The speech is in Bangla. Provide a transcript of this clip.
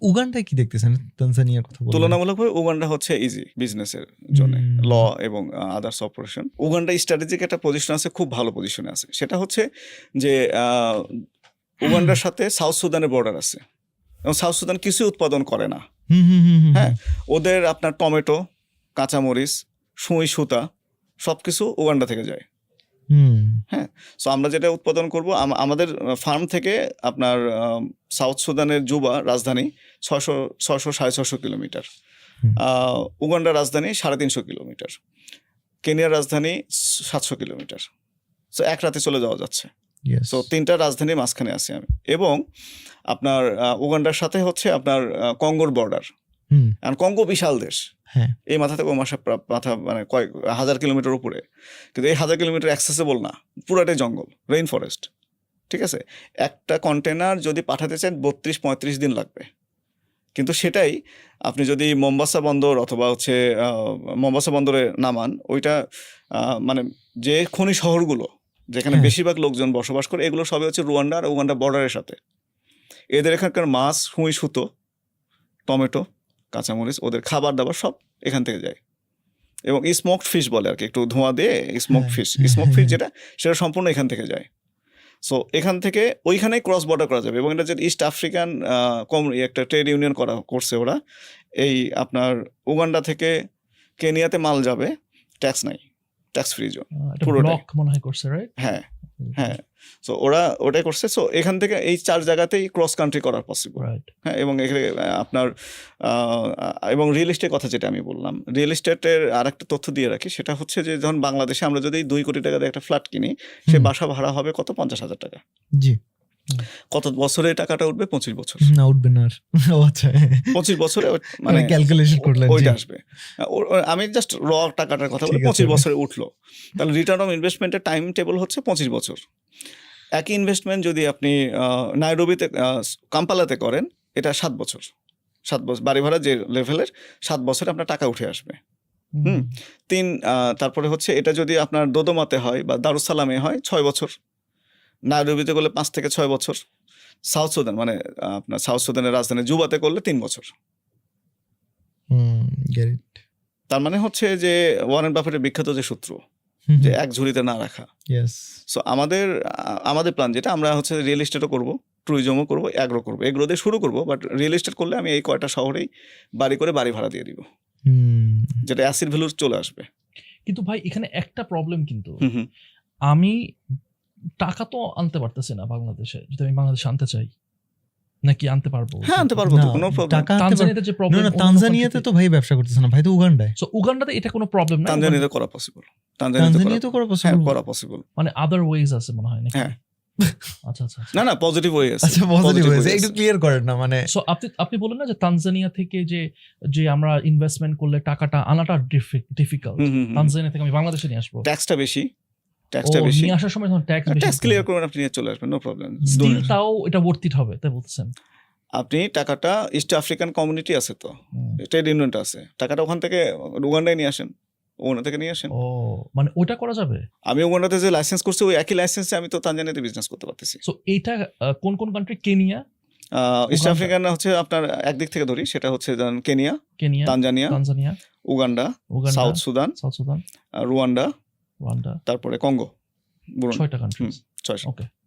উগান্ডায় কি দেখতেছেন? তানজানিয়ার কথা বললেন। তুলনামূলকভাবে উগান্ডা হচ্ছে ইজি বিজনেসের জন্য। ল এবং আদার্স অপারেশন উগান্ডা স্ট্র্যাটেজিক একটা পজিশন আছে খুব ভালো পজিশনে আছে। সেটা হচ্ছে যে উগান্ডার সাথে সাউথ সুদানের বর্ডার আছে। এবং সাউথ সুদান কিছু উৎপাদন করে না। হ্যাঁ? ওদের আপনার টমেটো কাঁচামরিচ সুই সুতা সব কিছু উগান্ডা থেকে যায়। হুম। সো আমরা যেটা উৎপাদন করব আমাদের ফার্ম থেকে আপনার সাউথ সুদানের জুবা রাজধানী ছশো ছশো সাড়ে ছশো কিলোমিটার। উগান্ডার রাজধানী সাড়ে তিনশো কিলোমিটার। কেনিয়ার রাজধানী সাতশো কিলোমিটার। সো এক রাতে চলে যাওয়া যাচ্ছে. সো তিনটা রাজধানীর মাঝখানে আছি আমি। এবং আপনার উগান্ডার সাথে হচ্ছে আপনার কঙ্গোর বর্ডার হুম। আর কঙ্গো বিশাল দেশ। হ্যাঁ। এই মাথা থেকে মাসা মাথা মানে কয়েক হাজার কিলোমিটার উপরে। কিন্তু এই হাজার কিলোমিটার অ্যাক্সেসেবল না। পুরাটাই জঙ্গল রেইন ফরেস্ট ঠিক আছে? একটা কন্টেনার যদি পাঠাতে চান বত্রিশ পঁয়ত্রিশ দিন লাগবে। কিন্তু সেটাই আপনি যদি মোম্বাসা বন্দর অথবা হচ্ছে মোম্বাসা বন্দরে নামান ওইটা মানে যে খনি শহরগুলো যেখানে হ্যাঁ। বেশিরভাগ লোকজন বসবাস করে এগুলো সবই হচ্ছে রুয়ান্ডা আর উগান্ডা বর্ডারের সাথে। এদের এখানকার মাছ হুঁই সুতো টমেটো কাঁচামরিচ ওদের খাবার দাবার সব এখান থেকে যায়। এবং স্মোকড ফিশ বলে আর কি একটু ধোঁয়া দিয়ে স্মোকড হ্যাঁ, ফিশ স্মোক ফিশ। যেটা সেটা সম্পূর্ণ এখান থেকে যায়। সো এখান থেকে ওইখানেই ক্রস বর্ডার করা যাবে এবং এটা যে ইস্ট আফ্রিকান কম একটা ট্রেড ইউনিয়ন করা করছে ওরা এই আপনার উগান্ডা থেকে কেনিয়াতে মাল যাবে ট্যাক্স নাই ট্যাক্স ফ্রি জোন মনে হয় করছে রাইট হ্যাঁ। হ্যাঁ সো ওরা ওটাই করছে সো এখান থেকে এই চার জায়গাতেই ক্রস কান্ট্রি করার পসিবল হ্যাঁ এবং এখানে আপনার এবং রিয়েল এস্টেট কথা যেটা আমি বললাম রিয়েল এস্টেটের আর একটা তথ্য দিয়ে রাখি সেটা হচ্ছে যে যখন বাংলাদেশে আমরা যদি দুই কোটি টাকা দিয়ে একটা ফ্ল্যাট কিনি সে বাসা ভাড়া হবে কত? পঞ্চাশ হাজার টাকা। জি। কত বছরে টাকাটা উঠবে? পঁচিশ বছর। না উঠবে না আচ্ছা। পঁচিশ বছরে মানে ক্যালকুলেশন করলেন ওইটা আসবে। আমি জাস্ট র টাকাটার কথা বলি পঁচিশ বছরে উঠল। তাহলে রিটার্ন অফ ইনভেস্টমেন্টের টাইম টেবল হচ্ছে পঁচিশ বছর। একই ইনভেস্টমেন্ট যদি আপনি নাইরোবিতে কাম্পালাতে করেন এটা সাত বছর। সাত বছর বাড়ি ভাড়া যে লেভেলের সাত বছরে আপনার টাকা উঠে আসবে। হুম। তিন তারপরে হচ্ছে এটা যদি আপনার দোদমাতে হয় বা দারুসালামে হয় ছয় বছর। নাইরোবিতে করলে পাঁচ থেকে ছয় বছর সাউথ সুদান মানে আপনার সাউথ সুদানের রাজধানী জুবাতে করলে তিন বছর। হুম তার মানে হচ্ছে যে ওয়ারেন বাফেটের বিখ্যাত যে সূত্র যে এক ঝুড়িতে না রাখা। সো আমাদের আমাদের প্ল্যান যেটা আমরা হচ্ছে রিয়েল এস্টেটও করব ট্যুরিজমও করব অ্যাগ্রো করব। এগ্রো দিয়ে শুরু করব বাট রিয়েল এস্টেট করলে আমি এই কয়টা শহরেই বাড়ি করে বাড়ি ভাড়া দিয়ে দিব। হুম, যেটা অ্যাসিড ভ্যালু চলে আসবে। কিন্তু ভাই এখানে একটা প্রবলেম কিন্তু। আমি টাকা তো আনতে পারতেছে না বাংলাদেশে। যদি আমি বাংলাদেশে আনতে চাই নাকি আনতে পারব? হ্যাঁ আনতে পারব তো কোনো প্রবলেম টাকা তানজানিয়াতে যে প্রবলেম না তানজানিয়াতে তো ভাই ব্যবসা করতেছে না ভাই তো উগান্ডায়। সো উগান্ডাতে এটা কোনো প্রবলেম না তানজানিয়াতে করা পসিবল তানজানিয়াতে করা হ্যাঁ পসিবল করা পসিবল মানে আদার ওয়েজ আছে মনে হয় নাকি? হ্যাঁ। আচ্ছা আচ্ছা না না পজিটিভ ওয়ে আছে। আচ্ছা পজিটিভ Positive হয়েছে একটু ক্লিয়ার করেন না মানে সো আপনি আপনি বললেন না যে তানজানিয়া থেকে যে যে আমরা ইনভেস্টমেন্ট করলে টাকাটা আনাটা ডিফিকাল্ট তানজানিয়া থেকে আমি বাংলাদেশে নিয়ে আসব। ট্যাক্সটা বেশি। ট্যাক্সটা বেশি। নিয়ে আসার সময় তখন ট্যাক্স ট্যাক্স ক্লিয়ার করবেন আপনি নিয়ে চলে আসবেন নো প্রবলেম স্টিল তাও এটা ভর্তি হবে তাই বলতেছেন। আপনি টাকাটা ইস্ট আফ্রিকান কমিউনিটি আছে তো ট্রেড ইউনিয়নটা আছে টাকাটা ওখান থেকে উগান্ডায় নিয়ে আসেন ওখান থেকে নিয়ে আসেন। ও মানে ওটা করা যাবে? আমি উগান্ডাতে যে লাইসেন্স করছি ওই একই লাইসেন্সে আমি তো তানজানিয়াতে বিজনেস করতে পারতেছি। সো এইটা কোন কোন কান্ট্রি কেনিয়া ইস্ট আফ্রিকান হচ্ছে আপনার একদিক থেকে ধরি সেটা হচ্ছে Kenya Kenya Tanzania Tanzania Uganda South Sudan South Sudan Rwanda Rwanda তারপরে কঙ্গো ছয়টা কান্ট্রি ওকে